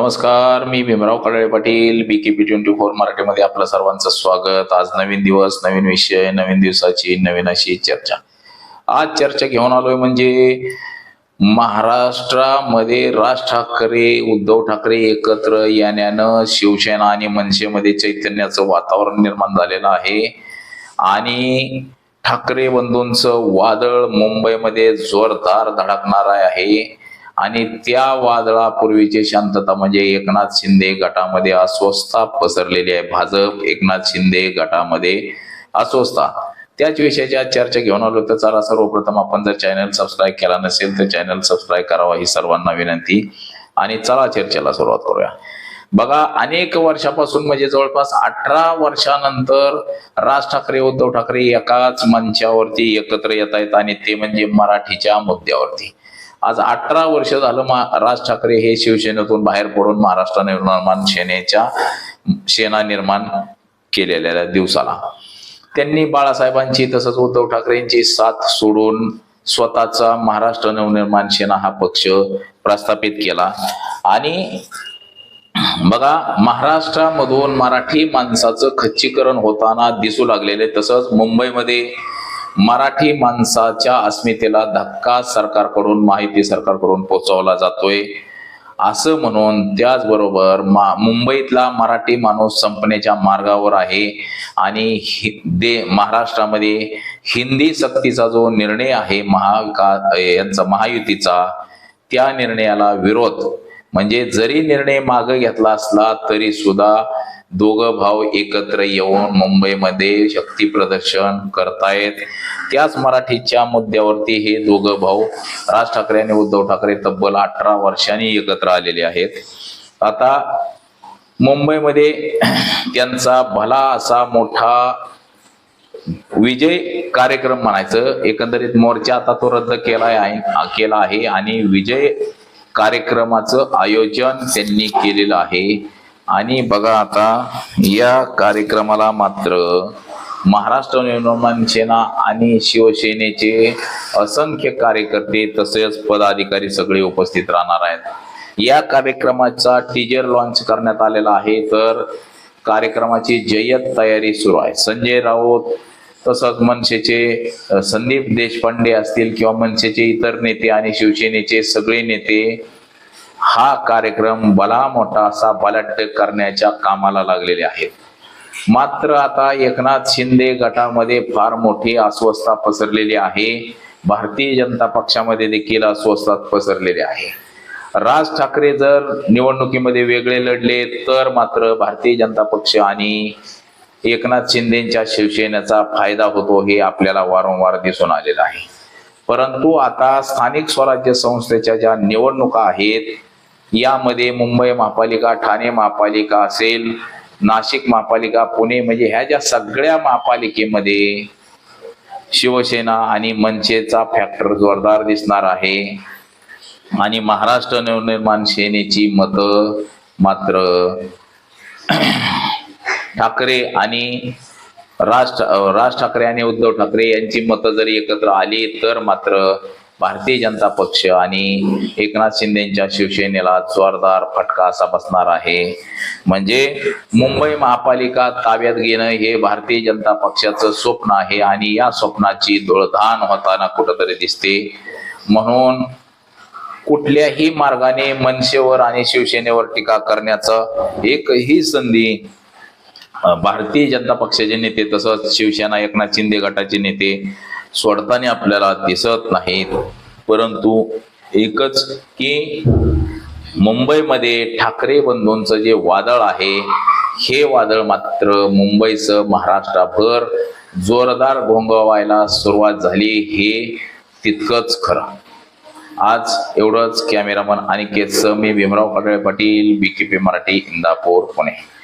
नमस्कार मी Bhimrao Kadale Patil B K P twenty four मराठीमध्ये आपलं सर्वांचं स्वागत. आज नवीन दिवस नवीन विषय नवीन दिवसाची नवीन अशी चर्चा. आज चर्चा घेऊन आलोय म्हणजे महाराष्ट्रामध्ये राज ठाकरे उद्धव ठाकरे एकत्र येण्यानं शिवसेना आणि मनसेमध्ये चैतन्याचं वातावरण निर्माण झालेलं आहे. आणि ठाकरे बंधूंचं वादळ मुंबईमध्ये जोरदार धडकणार आहे. आणि त्या वादळापूर्वीची शांतता म्हणजे एकनाथ शिंदे गटामध्ये अस्वस्थता पसरलेली आहे. भाजप एकनाथ शिंदे गटामध्ये अस्वस्थता त्याच विषयाची आज चर्चा घेऊन आलो तर चला सर्वप्रथम आपण जर चॅनल सबस्क्राईब केला नसेल तर चॅनल सबस्क्राईब करावा ही सर्वांना विनंती. आणि चला चर्चेला सुरुवात करूया. बघा अनेक वर्षापासून म्हणजे जवळपास अठरा वर्षानंतर राज ठाकरे उद्धव ठाकरे एकाच मंचावरती एकत्र येत आहेत आणि ते म्हणजे मराठीच्या मुद्द्यावरती. आज अठरा वर्ष झालं मा राज ठाकरे हे शिवसेनेतून बाहेर पडून महाराष्ट्र निर्माण सेनेच्या सेना निर्माण केलेल्या दिवसाला. त्यांनी बाळासाहेबांची तसंच उद्धव ठाकरेंची साथ सोडून स्वतःचा महाराष्ट्र नवनिर्माण सेना हा पक्ष प्रस्थापित केला. आणि बघा महाराष्ट्रामधून मराठी माणसाचं खच्चीकरण होताना दिसू लागलेले तसंच मुंबईमध्ये मराठी माणसाच्या अस्मितेला धक्का सरकारकडून माहिती सरकारकडून पोचवला जातोय. असं म्हणून त्याचबरोबर मा मुंबईतला मराठी माणूस संपण्याच्या मार्गावर आहे. आणि हि- दे महाराष्ट्रामध्ये हिंदी सक्तीचा जो निर्णय आहे महाविका यांचा महायुतीचा त्या निर्णयाला विरोध म्हणजे जरी निर्णय मागे घेतला असला तरी सुद्धा दोघं भाऊ एकत्र येऊन मुंबईमध्ये शक्ती प्रदर्शन करतायत. त्याच मराठीच्या मुद्द्यावरती हे दोघं भाऊ राज ठाकरे आणि उद्धव ठाकरे तब्बल अठरा वर्षांनी एकत्र आलेले आहेत. आता मुंबईमध्ये त्यांचा भला असा मोठा विजय कार्यक्रम म्हणायचं. एकंदरीत मोर्चा आता तो रद्द केला आहे केला आहे आणि विजय कार्यक्रमाचं आयोजन त्यांनी केलेलं आहे. आणि बघा आता या कार्यक्रमाला मात्र महाराष्ट्र निर्माण सेना आणि शिवसेनेचे असंख्य कार्यकर्ते तसेच पदाधिकारी सगळे उपस्थित राहणार आहेत. या कार्यक्रमाचा टीजर लॉन्च करण्यात आलेला आहे. तर कार्यक्रमाची जय्यत तयारी सुरू आहे. संजय राऊत तसंच मनसेचे संदीप देशपांडे असतील किंवा मनसेचे इतर नेते आणि शिवसेनेचे सगळे नेते हा कार्यक्रम भला मोठा असा बलाढ्य करण्याच्या कामाला लागलेले आहेत. मात्र आता एकनाथ शिंदे गटामध्ये फार मोठी अस्वस्थता पसरलेली आहे. भारतीय जनता पक्षामध्ये देखील अस्वस्थता पसरलेली आहे. राज ठाकरे जर निवडणुकीमध्ये वेगळे लढले तर मात्र भारतीय जनता पक्ष आणि एकनाथ शिंदेच्या शिवसेनेचा फायदा होतो हे आपल्याला वारंवार दिसून आलेलं आहे. परंतु आता स्थानिक स्वराज्य संस्थेच्या ज्या निवडणुका आहेत यामध्ये मुंबई महापालिका ठाणे महापालिका असेल नाशिक महापालिका पुणे म्हणजे ह्या ज्या सगळ्या महापालिकेमध्ये शिवसेना आणि मनसेचा फॅक्टर जोरदार दिसणार आहे. आणि महाराष्ट्र नवनिर्माण सेनेची मतं मात्र ठाकरे आणि राज राज ठाकरे आणि उद्धव ठाकरे यांची मतं जरी एकत्र आली तर मात्र भारतीय जनता पक्ष आणि एकनाथ शिंदेच्या शिवसेनेला जोरदार फटका असा बसणार आहे. म्हणजे मुंबई महापालिका ताब्यात घेणं हे भारतीय जनता पक्षाचं स्वप्न आहे आणि या स्वप्नाची धुळधान होताना कुठंतरी दिसते. म्हणून कुठल्याही मार्गाने मनसेवर आणि शिवसेनेवर टीका करण्याचा एकही संधी भारतीय जनता पक्षाचे नेते तसंच शिवसेना एकनाथ शिंदे गटाचे नेते सोडताना आपल्याला दिसत नाहीत. परंतु एकच की मुंबईमध्ये ठाकरे बंधूंचं जे वादळ आहे हे वादळ मात्र मुंबईचं महाराष्ट्राभर जोरदार घोंगवायला सुरुवात झाली हे तितकंच खरं. आज एवढंच कॅमेरामन अनिकेत मी भीमराव कटाळे पाटील बीकेपी मराठी इंदापूर पुणे.